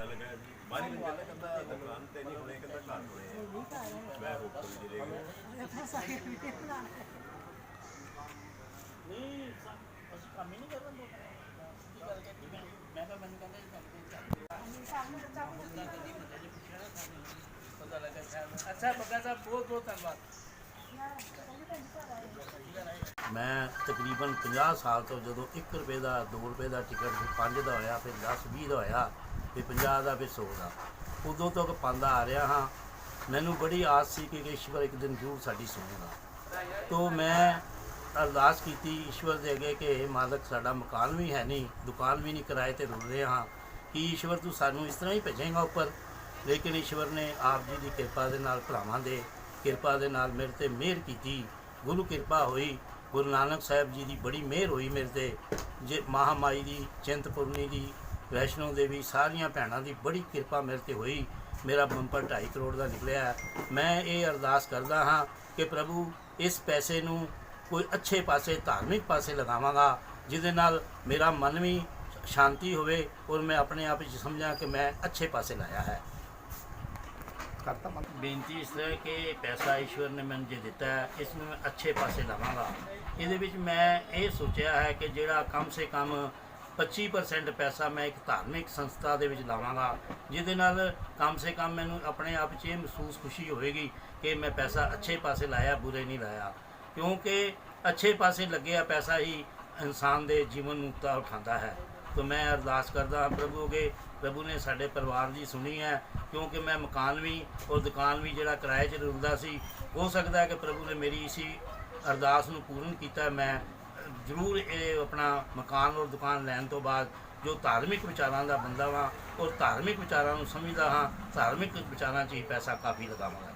ਗੱਲ ਕਰ ਜੀ ਮਾਰੀ ਨੂੰ ਕਹਿੰਦਾ ਕਹਿੰਦਾ ਦੁਕਾਨ ਤੇ ਨਹੀਂ ਹੋਣੇ ਕਹਿੰਦਾ ਘਰ ਹੋਣੇ ਆ। ਮੈਂ ਰੋਪੜ ਜ਼ਿਲ੍ਹੇ ਦਾ ਨਹੀਂ ਸਾ- ਅਸੀਂ ਕੰਮ ਹੀ ਨਹੀਂ ਕਰਨ ਦੋ ਕੀ ਗੱਲ ਕਿ ਮੈਂ? ਮੈਂ ਤਾਂ ਮੈਨੂੰ ਕਹਿੰਦਾ ਜੀ ਕੰਮ ਤੇ ਚੱਲ ਪਤਾ ਲੱਗਾ ਸ਼ਾਇਦ ਅੱਛਾ ਬੱਗਾ ਸਾਹਿਬ ਬਹੁਤ ਬਹੁਤ ਧੰਨਵਾਦ। ਮੈਂ ਤਕਰੀਬਨ 50 ਸਾਲ ਤੋਂ ਜਦੋਂ 1 ਰੁਪਏ ਦਾ 2 ਰੁਪਏ ਦਾ ਟਿਕਟ ਫਿਰ 5 ਦਾ ਹੋਇਆ ਫਿਰ 10 20 ਦਾ ਹੋਇਆ ਵੀ 50 ਦਾ ਫਿਰ 100 ਦਾ। ਉਦੋਂ ਤੱਕ ਪਾਉਂਦਾ ਆ ਰਿਹਾ ਹਾਂ। ਮੈਨੂੰ ਬੜੀ ਆਸ ਸੀ ਕਿ ਈਸ਼ਵਰ ਇੱਕ ਦਿਨ ਜ਼ਰੂਰ ਸਾਡੀ ਸੁਣੇਗਾ। ਤੋ ਮੈਂ ਅਰਦਾਸ ਕੀਤੀ ਈਸ਼ਵਰ ਦੇ ਅੱਗੇ ਕਿ ਇਹ ਮਾਲਕ, ਸਾਡਾ ਮਕਾਨ ਵੀ ਹੈ ਨਹੀਂ, ਦੁਕਾਨ ਵੀ ਨਹੀਂ ਕਿਰਾਏ ਤੇ ਰੁਲ ਰਹੇ ਹਾਂ। ਕਿ ਈਸ਼ਵਰ, ਤੂੰ ਸਾਨੂੰ ਇਸ ਤਰ੍ਹਾਂ ਹੀ ਭੇਜੇਗਾ ਉੱਪਰ। ਲੇਕਿਨ ਈਸ਼ਵਰ ਨੇ ਆਪ ਜੀ ਦੀ ਕਿਰਪਾ ਦੇ ਨਾਲ ਭਰਾਵਾਂ ਦੇ, ਕਿਰਪਾ ਦੇ ਨਾਲ ਮੇਰੇ ਤੇ ਮਿਹਰ ਕੀਤੀ। ਗੁਰੂ ਕਿਰਪਾ ਹੋਈ। ਗੁਰੂ ਨਾਨਕ ਸਾਹਿਬ ਜੀ ਦੀ ਬੜੀ ਮਿਹਰ ਹੋਈ ਮੇਰੇ ਤੇ। ਜੇ ਮਹਾਮਾਈ ਦੀ, ਚਿੰਤਪੁਰਨੀ ਦੀ ਵੈਸ਼ਨੋ ਦੇਵੀ, ਸਾਰੀਆਂ ਭੈਣਾਂ ਦੀ ਬੜੀ ਕਿਰਪਾ ਮੇਰੇ ਤੇ ਹੋਈ। ਮੇਰਾ ਬੰਪਰ 2.5 ਕਰੋੜ ਦਾ ਨਿਕਲਿਆ। ਮੈਂ ਇਹ ਅਰਦਾਸ ਕਰਦਾ ਹਾਂ ਕਿ ਪ੍ਰਭੂ, ਇਸ ਪੈਸੇ ਨੂੰ ਕੋਈ ਅੱਛੇ ਪਾਸੇ, ਧਾਰਮਿਕ ਪਾਸੇ ਲਗਾਵਾਂਗਾ, ਜਿਹਦੇ ਨਾਲ ਮੇਰਾ ਮਨ ਵੀ ਸ਼ਾਂਤੀ ਹੋਵੇ ਔਰ ਮੈਂ ਆਪਣੇ ਆਪ ਵਿੱਚ ਸਮਝਾਂ ਕਿ ਮੈਂ ਅੱਛੇ ਪਾਸੇ ਲਾਇਆ ਹੈ। ਬੇਨਤੀ ਇਸ ਤਰ੍ਹਾਂ ਕਿ ਪੈਸਾ ਈਸ਼ਵਰ ਨੇ ਮੈਨੂੰ ਜੇ ਦਿੱਤਾ ਹੈ, ਇਸ ਨੂੰ ਮੈਂ ਅੱਛੇ ਪਾਸੇ ਲਾਵਾਂਗਾ। ਇਹਦੇ ਵਿੱਚ ਮੈਂ ਇਹ ਸੋਚਿਆ ਹੈ ਕਿ ਜਿਹੜਾ ਕਮ ਸੇ ਕਮ 25% ਪੈਸਾ ਮੈਂ ਇੱਕ ਧਾਰਮਿਕ ਸੰਸਥਾ ਦੇ ਵਿੱਚ ਲਾਵਾਂਗਾ, ਜਿਹਦੇ ਨਾਲ ਕਮ ਸੇ ਕਮ ਮੈਨੂੰ ਆਪਣੇ ਆਪ 'ਚ ਇਹ ਮਹਿਸੂਸ ਖੁਸ਼ੀ ਹੋਵੇਗੀ ਕਿ ਮੈਂ ਪੈਸਾ ਅੱਛੇ ਪਾਸੇ ਲਾਇਆ, ਬੁਰੇ ਨਹੀਂ ਲਾਇਆ। ਕਿਉਂਕਿ ਅੱਛੇ ਪਾਸੇ ਲੱਗਿਆ ਪੈਸਾ ਹੀ ਇਨਸਾਨ ਦੇ ਜੀਵਨ ਨੂੰ ਉੱਤਾ ਉਠਾਉਂਦਾ ਹੈ। ਤਾਂ ਮੈਂ ਅਰਦਾਸ ਕਰਦਾ ਹਾਂ, ਪ੍ਰਭੂ ਕਿ ਪ੍ਰਭੂ ਨੇ ਸਾਡੇ ਪਰਿਵਾਰ ਦੀ ਸੁਣੀ ਹੈ, ਕਿਉਂਕਿ ਮੈਂ ਮਕਾਨ ਵੀ ਔਰ ਦੁਕਾਨ ਵੀ ਜਿਹੜਾ ਕਿਰਾਏ 'ਚ ਰੁਲਦਾ ਸੀ, ਹੋ ਸਕਦਾ ਹੈ ਕਿ ਪ੍ਰਭੂ ਨੇ ਮੇਰੀ ਇਸੀ ਅਰਦਾਸ ਨੂੰ ਪੂਰਨ ਕੀਤਾ, ਮੈਂ ਜ਼ਰੂਰ ਇਹ ਆਪਣਾ ਮਕਾਨ ਔਰ ਦੁਕਾਨ ਲੈਣ ਤੋਂ ਬਾਅਦ ਜੋ ਧਾਰਮਿਕ ਵਿਚਾਰਾਂ ਦਾ ਬੰਦਾ ਵਾਂ ਔਰ ਧਾਰਮਿਕ ਵਿਚਾਰਾਂ ਨੂੰ ਸਮਝਦਾ ਹਾਂ, ਧਾਰਮਿਕ ਵਿਚਾਰਾਂ 'ਚ ਹੀ ਪੈਸਾ ਕਾਫੀ ਲਗਾਵਾਂਗਾ।